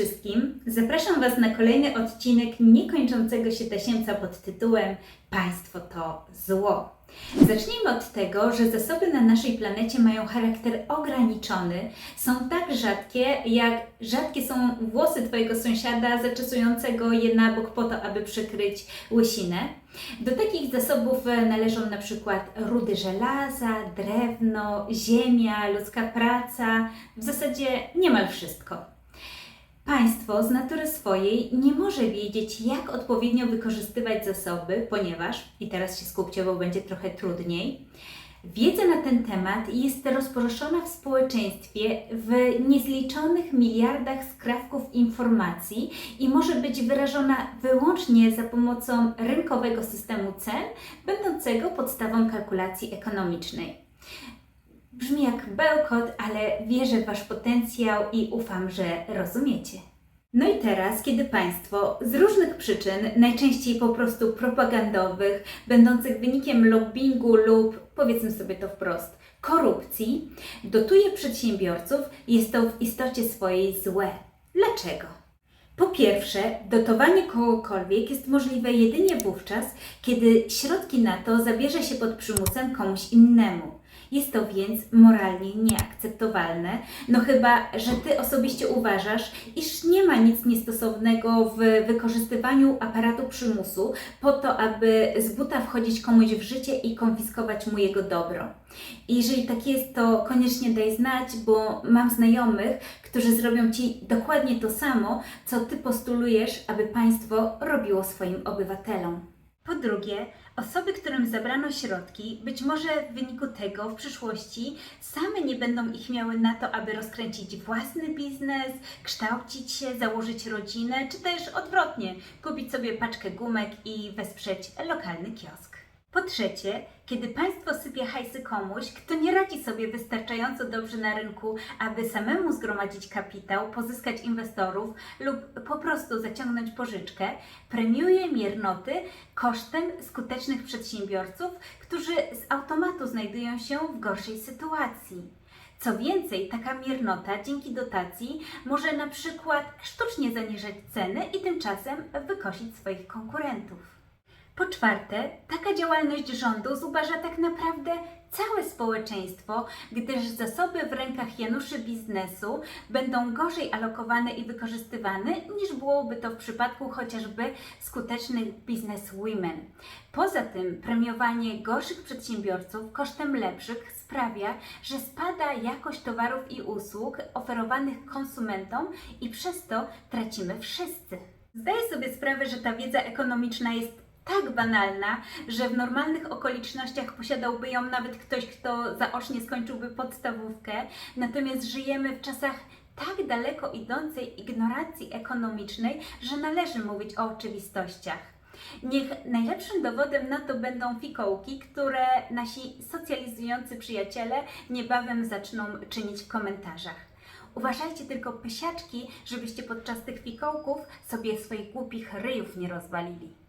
wszystkim! Zapraszam Was na kolejny odcinek niekończącego się tasiemca pod tytułem Państwo to zło. Zacznijmy od tego, że zasoby na naszej planecie mają charakter ograniczony. Są tak rzadkie, jak rzadkie są włosy Twojego sąsiada zaczesującego je na bok po to, aby przykryć łysinę. Do takich zasobów e, należą na przykład rudy żelaza, drewno, ziemia, ludzka praca, w zasadzie niemal wszystko. Państwo z natury swojej nie może wiedzieć, jak odpowiednio wykorzystywać zasoby, ponieważ, i teraz się skupcie, bo będzie trochę trudniej, wiedza na ten temat jest rozproszona w społeczeństwie w niezliczonych miliardach skrawków informacji i może być wyrażona wyłącznie za pomocą rynkowego systemu cen, będącego podstawą kalkulacji ekonomicznej. Brzmi jak bełkot, ale wierzę w Wasz potencjał i ufam, że rozumiecie. No i teraz, kiedy państwo z różnych przyczyn, najczęściej po prostu propagandowych, będących wynikiem lobbingu lub, powiedzmy sobie to wprost, korupcji, dotuje przedsiębiorców, jest to w istocie swojej złe. Dlaczego? Po pierwsze, dotowanie kogokolwiek jest możliwe jedynie wówczas, kiedy środki na to zabierze się pod przymusem komuś innemu. Jest to więc moralnie nieakceptowalne, no chyba, że Ty osobiście uważasz, iż nie ma nic niestosownego w wykorzystywaniu aparatu przymusu po to, aby z buta wchodzić komuś w życie i konfiskować mu jego dobro. I jeżeli tak jest, to koniecznie daj znać, bo mam znajomych, którzy zrobią Ci dokładnie to samo, co Ty postulujesz, aby państwo robiło swoim obywatelom. Po drugie, osoby, którym zabrano środki, być może w wyniku tego w przyszłości same nie będą ich miały na to, aby rozkręcić własny biznes, kształcić się, założyć rodzinę, czy też odwrotnie, kupić sobie paczkę gumek i wesprzeć lokalny kiosk. Po trzecie, kiedy państwo sypie hajsy komuś, kto nie radzi sobie wystarczająco dobrze na rynku, aby samemu zgromadzić kapitał, pozyskać inwestorów lub po prostu zaciągnąć pożyczkę, premiuje miernoty kosztem skutecznych przedsiębiorców, którzy z automatu znajdują się w gorszej sytuacji. Co więcej, taka miernota dzięki dotacji może na przykład sztucznie zaniżać ceny i tymczasem wykosić swoich konkurentów. Po czwarte, taka działalność rządu zubaża tak naprawdę całe społeczeństwo, gdyż zasoby w rękach Januszy biznesu będą gorzej alokowane i wykorzystywane niż byłoby to w przypadku chociażby skutecznych biznes women. Poza tym premiowanie gorszych przedsiębiorców kosztem lepszych sprawia, że spada jakość towarów i usług oferowanych konsumentom i przez to tracimy wszyscy. Zdaję sobie sprawę, że ta wiedza ekonomiczna jest tak banalna, że w normalnych okolicznościach posiadałby ją nawet ktoś, kto zaocznie skończyłby podstawówkę, natomiast żyjemy w czasach tak daleko idącej ignorancji ekonomicznej, że należy mówić o oczywistościach. Niech najlepszym dowodem na to będą fikołki, które nasi socjalizujący przyjaciele niebawem zaczną czynić w komentarzach. Uważajcie tylko pysiaczki, żebyście podczas tych fikołków sobie swoich głupich ryjów nie rozwalili.